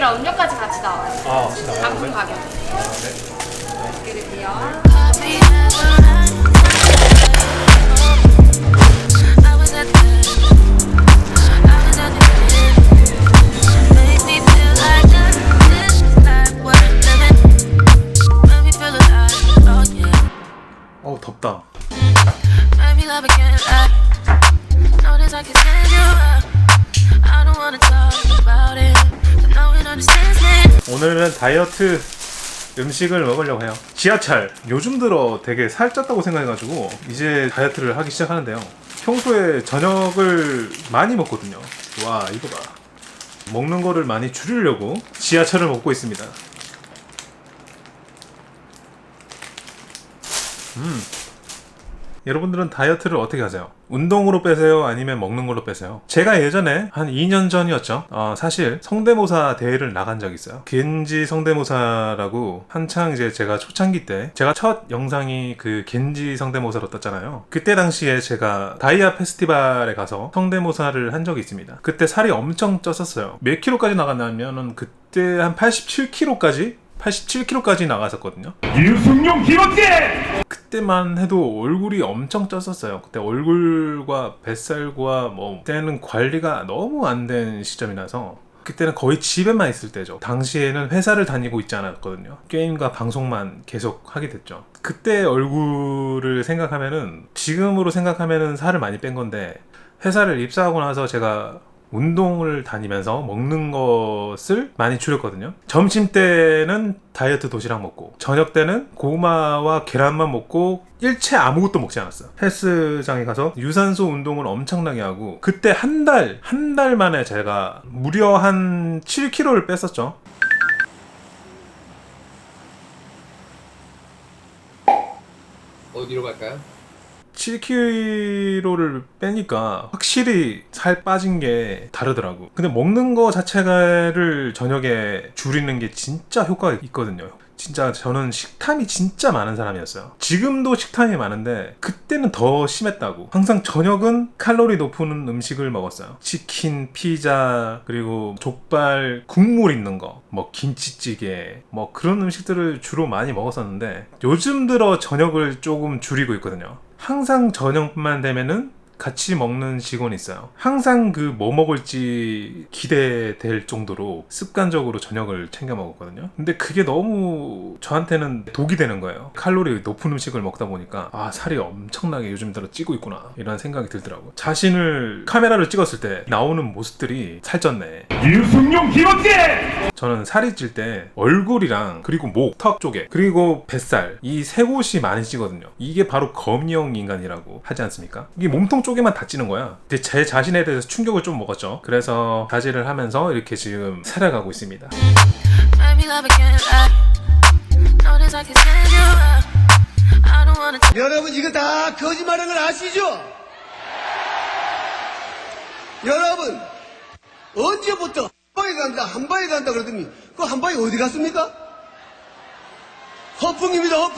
제품이랑 음료까지 같이 나와요. 아, 진짜 단품 가격. 네. 이렇게 oh yeah. 어우, 덥다. I don't wanna talk about it, 오늘은 다이어트 음식을 먹으려고 해요. 지하철. 요즘 들어 되게 살쪘다고 생각해가지고 이제 다이어트를 하기 시작하는데요. 평소에 저녁을 많이 먹거든요. 와, 이거 봐. 먹는 거를 많이 줄이려고 지하철을 먹고 있습니다. 음. 여러분들은 다이어트를 어떻게 하세요? 운동으로 빼세요? 아니면 먹는 걸로 빼세요? 제가 예전에 한 2년 전이었죠. 어, 사실 성대모사 대회를 나간 적이 있어요. 겐지 성대모사라고 한창 이제 제가 초창기 때 제가 첫 영상이 그 겐지 성대모사로 떴잖아요. 그때 당시에 제가 다이아 페스티벌에 가서 성대모사를 한 적이 있습니다. 그때 살이 엄청 쪘었어요. 몇 킬로까지 나갔냐면은 그때 한 87킬로까지 87kg까지 나갔었거든요. 유승용 기록제 그때만 해도 얼굴이 엄청 쪘었어요. 그때 얼굴과 뱃살과 뭐 그때는 관리가 너무 안 된 시점이라서 그때는 거의 집에만 있을 때죠. 당시에는 회사를 다니고 있지 않았거든요. 게임과 방송만 계속 하게 됐죠. 그때 얼굴을 생각하면은 지금으로 생각하면은 살을 많이 뺀 건데 회사를 입사하고 나서 제가 운동을 다니면서 먹는 것을 많이 줄였거든요. 점심 때는 다이어트 도시락 먹고, 저녁 때는 고구마와 계란만 먹고, 일체 아무것도 먹지 않았어요. 헬스장에 가서 유산소 운동을 엄청나게 하고, 그때 한 달, 한 달 만에 제가 무려 한 7kg를 뺐었죠. 어디로 갈까요? 7kg를 빼니까 확실히 살 빠진 게 다르더라고. 근데 먹는 거 자체를 저녁에 줄이는 게 진짜 효과가 있거든요. 진짜 저는 식탐이 진짜 많은 사람이었어요. 지금도 식탐이 많은데 그때는 더 심했다고. 항상 저녁은 칼로리 높은 음식을 먹었어요. 치킨, 피자, 그리고 족발, 국물 있는 거, 뭐 김치찌개, 뭐 그런 음식들을 주로 많이 먹었었는데 요즘 들어 저녁을 조금 줄이고 있거든요. 항상 저녁만 되면은 같이 먹는 직원이 있어요. 항상 그 뭐 먹을지 기대될 정도로 습관적으로 저녁을 챙겨 먹었거든요. 근데 그게 너무 저한테는 독이 되는 거예요. 칼로리 높은 음식을 먹다 보니까 아 살이 엄청나게 요즘 들어 찌고 있구나 이런 생각이 들더라고. 자신을 카메라를 찍었을 때 나오는 모습들이 살쪘네. 유승용 기록제 저는 살이 찔 때 얼굴이랑 그리고 목, 턱 쪽에 그리고 뱃살 이 세 곳이 많이 찌거든요. 이게 바로 검형 인간이라고 하지 않습니까? 이게 몸통 쪽에만 다 찌는 거야. 근데 제 자신에 대해서 충격을 좀 먹었죠. 그래서 자제를 하면서 이렇게 지금 살아가고 있습니다. 여러분 이거 다 거짓말하는 걸 아시죠? 여러분 언제부터 한 방에 간다 한 방에 간다 그러더니 그 한 방에 어디 갔습니까? 허풍입니다 허풍